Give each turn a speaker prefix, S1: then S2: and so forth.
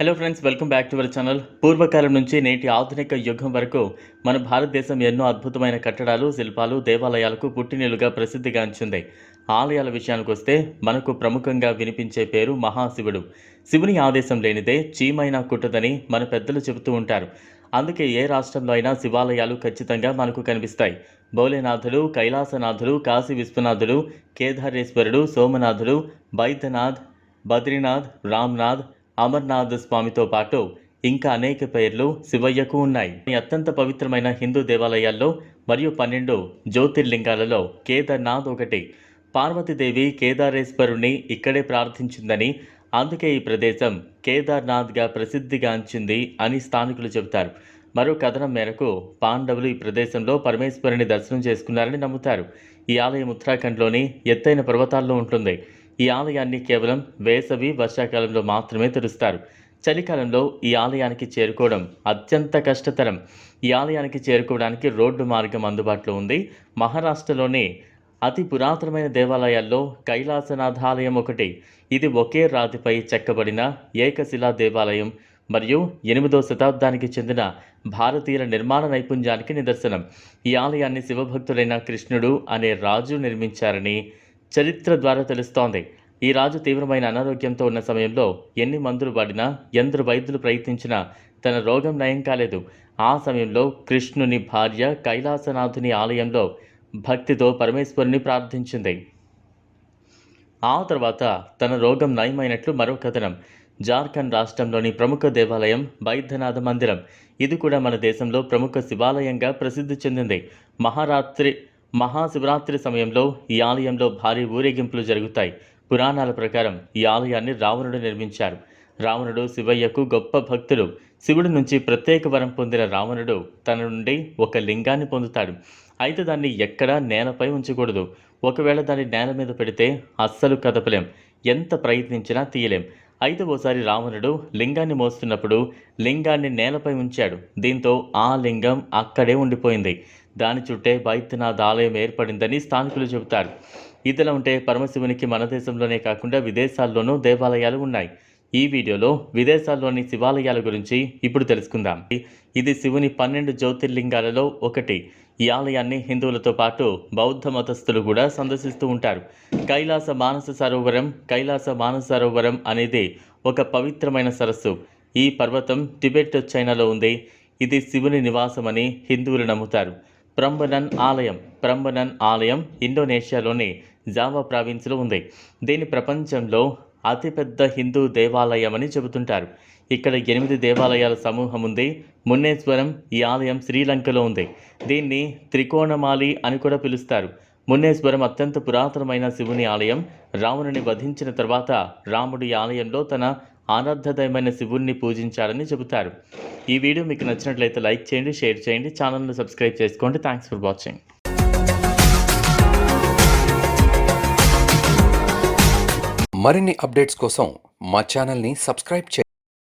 S1: Hello friends welcome back to our channel పూర్వకాలం నుంచి నేటి ఆధునిక యుగం వరకు మన భారతదేశం ఎన్నో అద్భుతమైన కట్టడాలు శిల్పాలు దేవాలయాలకు పుట్టినీలుగా ప్రసిద్ధిగాంచింది ఆలయాల విషయానికి వస్తే మనకు ప్రముఖంగా వినిపించే పేరు మహాశివుడు. శివుని ఆదేశం లేనిదే చీమైనా కుట్టదని మన పెద్దలు చెబుతూ ఉంటారు. అందుకే ఏ రాష్ట్రంలో అయినా శివాలయాలు ఖచ్చితంగా మనకు కనిపిస్తాయి. భోలేనాథుడు కైలాసనాథుడు కాశీ విశ్వనాథుడు కేదారేశ్వరుడు సోమనాథుడు బైద్యనాథ్ బద్రీనాథ్ రామ్నాథ్ అమర్నాథ్ స్వామితో పాటు ఇంకా అనేక పేర్లు శివయ్యకు ఉన్నాయి. అత్యంత పవిత్రమైన హిందూ దేవాలయాల్లో మరియు పన్నెండు జ్యోతిర్లింగాలలో కేదార్నాథ్ ఒకటి. పార్వతీదేవి కేదారేశ్వరుణ్ణి ఇక్కడే ప్రార్థించిందని అందుకే ఈ ప్రదేశం కేదార్నాథ్గా ప్రసిద్ధిగాంచింది అని స్థానికులు చెబుతారు. మరో కథనం మేరకు పాండవులు ఈ ప్రదేశంలో పరమేశ్వరుని దర్శనం చేసుకున్నారని నమ్ముతారు. ఈ ఆలయం ఉత్తరాఖండ్లోని ఎత్తైన పర్వతాల్లో ఉంటుంది. ఈ ఆలయాన్ని కేవలం వేసవి వర్షాకాలంలో మాత్రమే తెరుస్తారు. చలికాలంలో ఈ ఆలయానికి చేరుకోవడం అత్యంత కష్టతరం. ఈ ఆలయానికి చేరుకోవడానికి రోడ్డు మార్గం అందుబాటులో ఉంది. మహారాష్ట్రలోని అతి పురాతనమైన దేవాలయాల్లో కైలాసనాథాలయం ఒకటి. ఇది ఒకే రాతిపై చెక్కబడిన ఏకశిలా దేవాలయం మరియు ఎనిమిదో శతాబ్దానికి చెందిన భారతీయుల నిర్మాణ నైపుణ్యానికి నిదర్శనం. ఈ ఆలయాన్ని శివభక్తుడైన కృష్ణుడు అనే రాజు నిర్మించారని చరిత్ర ద్వారా తెలుస్తోంది. ఈ రాజు తీవ్రమైన అనారోగ్యంతో ఉన్న సమయంలో ఎన్ని మందులు వాడినా ఎందరు వైద్యులు ప్రయత్నించినా తన రోగం నయం కాలేదు. ఆ సమయంలో కృష్ణుని భార్య కైలాసనాథుని ఆలయంలో భక్తితో పరమేశ్వరుని ప్రార్థించింది. ఆ తర్వాత తన రోగం నయమైనట్లు మరో కథనం. జార్ఖండ్ రాష్ట్రంలోని ప్రముఖ దేవాలయం బైద్యనాథ మందిరం. ఇది కూడా మన దేశంలో ప్రముఖ శివాలయంగా ప్రసిద్ధి చెందింది. మహారాత్రి మహాశివరాత్రి సమయంలో ఈ ఆలయంలో భారీ ఊరేగింపులు జరుగుతాయి. పురాణాల ప్రకారం ఈ ఆలయాన్ని రావణుడు నిర్మించారు. రావణుడు శివయ్యకు గొప్ప భక్తుడు శివుడి నుంచి ప్రత్యేక వరం పొందిన రావణుడు తన నుండి ఒక లింగాన్ని పొందుతాడు. అయితే దాన్ని ఎక్కడా నేలపై ఉంచకూడదు. ఒకవేళ దాన్ని నేల మీద పెడితే అస్సలు కదపలేం. ఎంత ప్రయత్నించినా తీయలేం. అయితే ఓసారి రావణుడు లింగాన్ని మోస్తున్నప్పుడు లింగాన్ని నేలపై ఉంచాడు. దీంతో ఆ లింగం అక్కడే ఉండిపోయింది. దాని చుట్టే బైద్యనాథ్ ఆలయం ఏర్పడిందని స్థానికులు చెబుతారు. ఇదిలా ఉంటే పరమశివునికి మన దేశంలోనే కాకుండా విదేశాల్లోనూ దేవాలయాలు ఉన్నాయి. ఈ వీడియోలో విదేశాల్లోని శివాలయాల గురించి ఇప్పుడు తెలుసుకుందాం. ఇది శివుని పన్నెండు జ్యోతిర్లింగాలలో ఒకటి. ఈ ఆలయాన్ని హిందువులతో పాటు బౌద్ధ మతస్థులు కూడా సందర్శిస్తూ ఉంటారు. కైలాస మానస సరోవరం కైలాస మానస సరోవరం అనేది ఒక పవిత్రమైన సరస్సు. ఈ పర్వతం టిబెట్ చైనాలో ఉంది. ఇది శివుని నివాసమని హిందువులు నమ్ముతారు. ప్రంబనన్ ఆలయం ప్రంబనన్ ఆలయం ఇండోనేషియాలోని జావా ప్రావిన్స్లో ఉంది. దీని ప్రపంచంలో అతిపెద్ద హిందూ దేవాలయం అని చెబుతుంటారు. ఇక్కడ ఎనిమిది దేవాలయాల సమూహం ఉంది. మున్నేశ్వరం ఈ ఆలయం శ్రీలంకలో ఉంది. దీన్ని త్రికోణమాలి అని కూడా పిలుస్తారు. మున్నేశ్వరం అత్యంత పురాతనమైన శివుని ఆలయం. రావణుని వధించిన తర్వాత రాముడి ఆలయంలో తన ఆరాధ్యదయమైన శివుణ్ణి పూజించాలని చెబుతారు. ఈ వీడియో మీకు నచ్చినట్లయితే లైక్ చేయండి షేర్ చేయండి ఛానల్ను సబ్స్క్రైబ్ చేసుకోండి. థ్యాంక్స్ ఫర్ వాచింగ్
S2: మరిన్ని అప్డేట్స్ కోసం మా ఛానల్ని సబ్స్క్రైబ్ చేయండి.